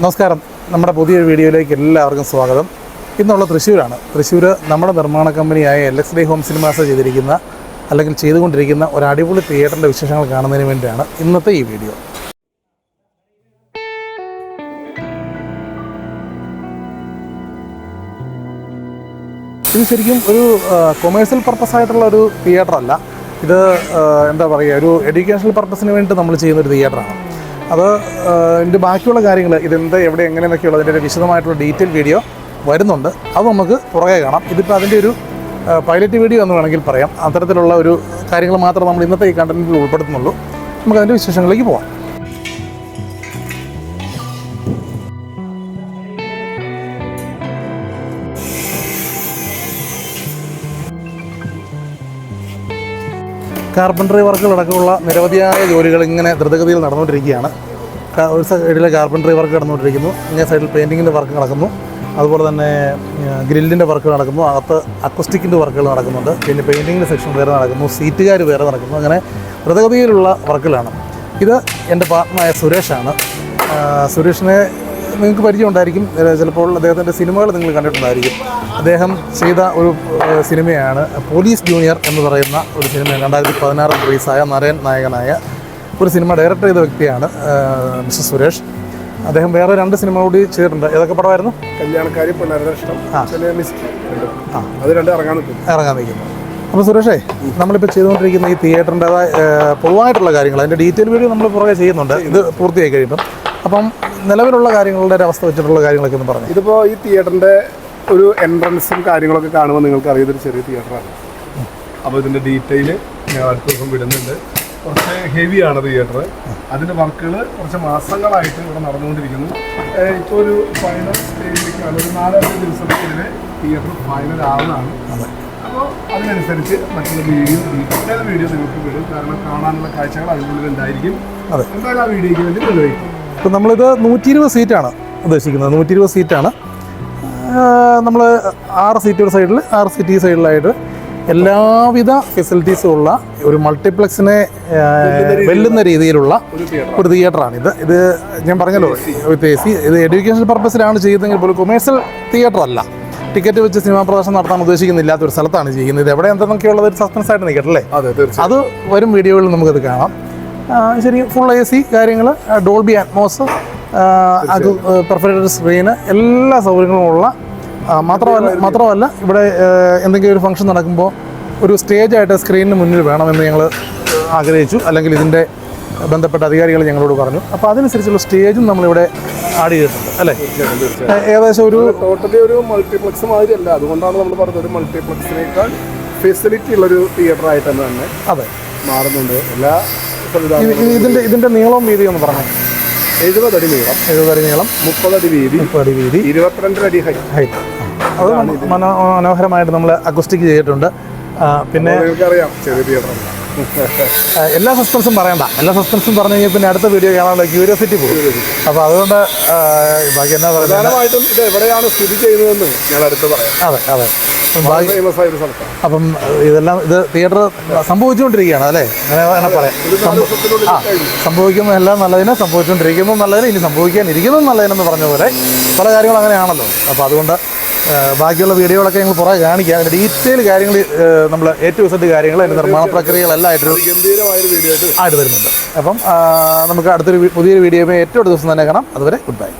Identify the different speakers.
Speaker 1: നമസ്കാരം നമ്മുടെ പുതിയൊരു വീഡിയോയിലേക്ക് എല്ലാവർക്കും സ്വാഗതം ഇന്നുള്ള തൃശ്ശൂരാണ് തൃശ്ശൂർ നമ്മുടെ നിർമ്മാണ കമ്പനിയായ L X D home cinemas ചെയ്തിരിക്കുന്ന അല്ലെങ്കിൽ ചെയ്തുകൊണ്ടിരിക്കുന്ന ഒരു അടിപൊളി തിയേറ്ററിൻ്റെ വിശേഷങ്ങൾ കാണുന്നതിന് വേണ്ടിയാണ് ഇന്നത്തെ ഈ വീഡിയോ ഇത് ശരിക്കും ഒരു കൊമേഴ്സ്യൽ പർപ്പസ് ആയിട്ടുള്ള ഒരു തിയേറ്റർ അല്ല ഇത് എന്താ പറയുക ഒരു എഡ്യൂക്കേഷണൽ പർപ്പസിന് വേണ്ടി നമ്മൾ ചെയ്യുന്ന ഒരു തിയേറ്ററാണ് അത് ഇതിൻ്റെ ബാക്കിയുള്ള കാര്യങ്ങൾ ഇതെന്ത് എവിടെ എങ്ങനെയെന്നൊക്കെയുള്ള അതിൻ്റെ ഒരു വിശദമായിട്ടുള്ള ഡീറ്റെയിൽ വീഡിയോ വരുന്നുണ്ട് അത് നമുക്ക് പുറകെ കാണാം ഇതിപ്പോൾ അതിൻ്റെ ഒരു പൈലറ്റ് വീഡിയോ എന്ന് വേണമെങ്കിൽ പറയാം അത്തരത്തിലുള്ള ഒരു കാര്യങ്ങൾ മാത്രം നമ്മൾ ഇന്നത്തെ ഈ കണ്ടന്റിൽ ഉൾപ്പെടുത്തുന്നുള്ളൂ നമുക്ക് അതിൻ്റെ വിശേഷങ്ങളിലേക്ക് പോകാം കാർപ്പൻട്രി വർക്കുകളടക്കമുള്ള നിരവധിയായ ജോലികൾ ഇങ്ങനെ ദ്രുതഗതിയിൽ നടന്നുകൊണ്ടിരിക്കുകയാണ് ഒരു സൈഡിലെ കാർപ്പൻട്രി വർക്ക് നടന്നുകൊണ്ടിരിക്കുന്നു ഇങ്ങനെ സൈഡിൽ പെയിൻറ്റിങ്ങിൻ്റെ വർക്ക് നടക്കുന്നു അതുപോലെ തന്നെ ഗ്രില്ലിൻ്റെ വർക്ക് നടക്കുന്നു അകത്ത് അക്വസ്റ്റിക്കിൻ്റെ വർക്കുകൾ നടക്കുന്നുണ്ട് പിന്നെ പെയിൻറ്റിങ്ങിൻ്റെ സെക്ഷൻ വേറെ നടക്കുന്നു സീറ്റുകാർ വേറെ നടക്കുന്നു അങ്ങനെ വ്രതഗതിയിലുള്ള വർക്കുകളാണ് ഇത് എൻ്റെ പാർട്ട്ണറായ സുരേഷാണ് സുരേഷിനെ നിങ്ങൾക്ക് പരിചയം ഉണ്ടായിരിക്കും ചിലപ്പോൾ അദ്ദേഹത്തിൻ്റെ സിനിമകൾ നിങ്ങൾ കണ്ടിട്ടുണ്ടായിരിക്കും അദ്ദേഹം ചെയ്ത ഒരു സിനിമയാണ് പോലീസ് ജൂനിയർ എന്ന് പറയുന്ന ഒരു സിനിമ രണ്ടായിരത്തി പതിനാറ് റിലീസായ നരയൻ നായകനായ ഒരു സിനിമ ഡയറക്റ്റ് ചെയ്ത വ്യക്തിയാണ് മിസ്റ്റർ സുരേഷ് അദ്ദേഹം വേറെ രണ്ട് സിനിമ കൂടി ചെയ്തിട്ടുണ്ട് ഏതൊക്കെ പടമായിരുന്നു
Speaker 2: കല്യാണക്കാരി അത് രണ്ട് ഇറങ്ങാൻ
Speaker 1: നിൽക്കുന്നു അപ്പോൾ സുരേഷേ നമ്മളിപ്പോൾ ചെയ്തുകൊണ്ടിരിക്കുന്ന ഈ തിയേറ്ററിൻ്റെതായ പൊതുവായിട്ടുള്ള കാര്യങ്ങൾ അതിൻ്റെ ഡീറ്റെയിൽ വീഡിയോ നമ്മൾ പുറകെ ചെയ്യുന്നുണ്ട് ഇത് പൂർത്തിയായി കഴിയുമ്പം അപ്പം നിലവിലുള്ള കാര്യങ്ങളുടെ ഒരു അവസ്ഥ വെച്ചിട്ടുള്ള കാര്യങ്ങളൊക്കെ ഒന്ന് പറഞ്ഞു
Speaker 2: ഇതിപ്പോൾ ഈ തിയേറ്ററിൻ്റെ ഒരു എൻട്രൻസും കാര്യങ്ങളൊക്കെ കാണുമ്പോൾ നിങ്ങൾക്ക് അറിയാതൊരു ചെറിയ തിയേറ്ററാണ് അപ്പോൾ ഇതിൻ്റെ ഡീറ്റെയിൽ ഞാൻ അടുത്ത ദിവസം വിടുന്നുണ്ട് കുറച്ച് ഹെവിയാണ് തിയേറ്റർ അതിൻ്റെ വർക്കുകൾ കുറച്ച് മാസങ്ങളായിട്ട് ഇവിടെ നടന്നുകൊണ്ടിരിക്കുന്നു ഇപ്പോൾ ഒരു ഫൈനൽ സ്റ്റേജിലേക്കാണ് ഒരു നാലഞ്ച് ദിവസത്തിലെ തിയേറ്റർ ഫൈനൽ ആവുന്നതാണ് അപ്പോൾ അതിനനുസരിച്ച് മറ്റുള്ള വീഡിയോ ഡീറ്റെയിൽ വീഡിയോ നിങ്ങൾക്ക് വിടും കാരണം കാണാനുള്ള കാഴ്ചകൾ അതിനുള്ളിൽ ഉണ്ടായിരിക്കും എന്തായാലും ആ വീഡിയോയ്ക്ക് വേണ്ടി നിർവഹിക്കും
Speaker 1: ഇപ്പം നമ്മളിത് നൂറ്റി ഇരുപത് സീറ്റാണ് ഉദ്ദേശിക്കുന്നത് നൂറ്റി ഇരുപത് സീറ്റാണ് നമ്മൾ ആറ് സീറ്റുകൾ സൈഡിൽ ആറ് സീറ്റ് ഈ സൈഡിലായിട്ട് എല്ലാവിധ ഫെസിലിറ്റീസും ഉള്ള ഒരു മൾട്ടിപ്ലക്സിനെ വെല്ലുന്ന രീതിയിലുള്ള ഒരു തിയേറ്ററാണ് ഇത് ഇത് ഞാൻ പറഞ്ഞല്ലോ വിത്ത് എ സി ഇത് എഡ്യൂക്കേഷൻ പർപ്പസിലാണ് ചെയ്യുന്നതെങ്കിൽ പോലും കൊമേഴ്സ്യൽ തിയേറ്റർ അല്ല ടിക്കറ്റ് വെച്ച് സിനിമാ പ്രദർശനം നടത്താൻ ഉദ്ദേശിക്കുന്നില്ലാത്ത ഒരു സ്ഥലത്താണ് ചെയ്യുന്നത് ഇത് എവിടെ എന്തെന്നൊക്കെയുള്ള ഒരു സസ്പെൻസ് ആയിട്ട് നിൽക്കട്ടല്ലേ അത് വരും വീഡിയോകളിൽ നമുക്കത് കാണാം ശരി ഫുൾ എ സി കാര്യങ്ങൾ ഡോൾബി അറ്റ്മോസ് പെർഫറേറ്റഡ് സ്ക്രീന് എല്ലാ ഉള്ള മാത്രമല്ല മാത്രമല്ല ഇവിടെ എന്തെങ്കിലും ഒരു ഫംഗ്ഷൻ നടക്കുമ്പോൾ ഒരു സ്റ്റേജായിട്ട് സ്ക്രീനിന് മുന്നിൽ വേണമെന്ന് ഞങ്ങൾ ആഗ്രഹിച്ചു അല്ലെങ്കിൽ ഇതിൻ്റെ ബന്ധപ്പെട്ട അധികാരികൾ ഞങ്ങളോട് പറഞ്ഞു അപ്പോൾ അതിനനുസരിച്ചുള്ള സ്റ്റേജും നമ്മളിവിടെ ആഡ് ചെയ്തിട്ടുണ്ട് അല്ലേ
Speaker 2: ഏകദേശം ഒരു ടോട്ടലി ഒരു മൾട്ടിപ്ലക്സ് അല്ല അതുകൊണ്ടാണ് നമ്മൾ പറഞ്ഞത് ഒരു മൾട്ടിപ്ലക്സിനേക്കാൾ ഫെസിലിറ്റി ഉള്ളൊരു തിയേറ്റർ ആയിട്ട് തന്നെ അതെ മാറുന്നുണ്ട് എല്ലാ
Speaker 1: ഇതിൻ്റെ ഇതിൻ്റെ നീളം വീതി എന്ന് പറഞ്ഞു
Speaker 2: എഴുപതടി നീളം എഴുപതടി നീളം മുപ്പതടി വീതി മുപ്പതടി വീതി ഇരുപത്തിരണ്ടര അടി ഹൈറ്റ് ഹൈറ്റ്
Speaker 1: അത് മനോഹരമായിട്ട് നമ്മൾ അക്കുസ്റ്റിക് ചെയ്തിട്ടുണ്ട് പിന്നെ എല്ലാ സസ്പെൻസും പറയണ്ട എല്ലാ സസ്പെൻസും പറഞ്ഞു കഴിഞ്ഞാൽ പിന്നെ അടുത്ത വീഡിയോ കാണാനുള്ള ക്യൂരിയോസിറ്റി പോകും അപ്പോൾ അതുകൊണ്ട് ബാക്കി എന്നാ
Speaker 2: പ്രധാനമായിട്ടും സ്ഥിതി ചെയ്യുന്നതെന്ന് ഞാൻ പറയാം
Speaker 1: അതെ അതെ അപ്പം ഇതെല്ലാം ഇത് തിയേറ്റർ സംഭവിച്ചുകൊണ്ടിരിക്കുകയാണ് അല്ലേ അങ്ങനെ പറയാം ആ സംഭവിക്കുമ്പോൾ എല്ലാം നല്ലതിന് സംഭവിച്ചുകൊണ്ടിരിക്കുമ്പോൾ നല്ലതിന് ഇനി സംഭവിക്കാൻ ഇരിക്കുന്നു നല്ലതിനെന്ന് പറഞ്ഞ പോലെ പല കാര്യങ്ങളും അങ്ങനെയാണല്ലോ അപ്പോൾ അതുകൊണ്ട് ബാക്കിയുള്ള വീഡിയോകളൊക്കെ ഞങ്ങൾ പുറകെ കാണിക്കുക അതിൻ്റെ ഡീറ്റെയിൽ കാര്യങ്ങൾ നമ്മൾ എ ടു സെഡ് കാര്യങ്ങൾ അതിൻ്റെ നിർമ്മാണ പ്രക്രിയകളെല്ലായിട്ടൊരു ആയിട്ട് വരുന്നുണ്ട് അപ്പം നമുക്ക് അടുത്തൊരു പുതിയൊരു വീഡിയോയുമായി ഏറ്റവും ദിവസം തന്നെ കാണാം അതുവരെ ഗുഡ് ബൈ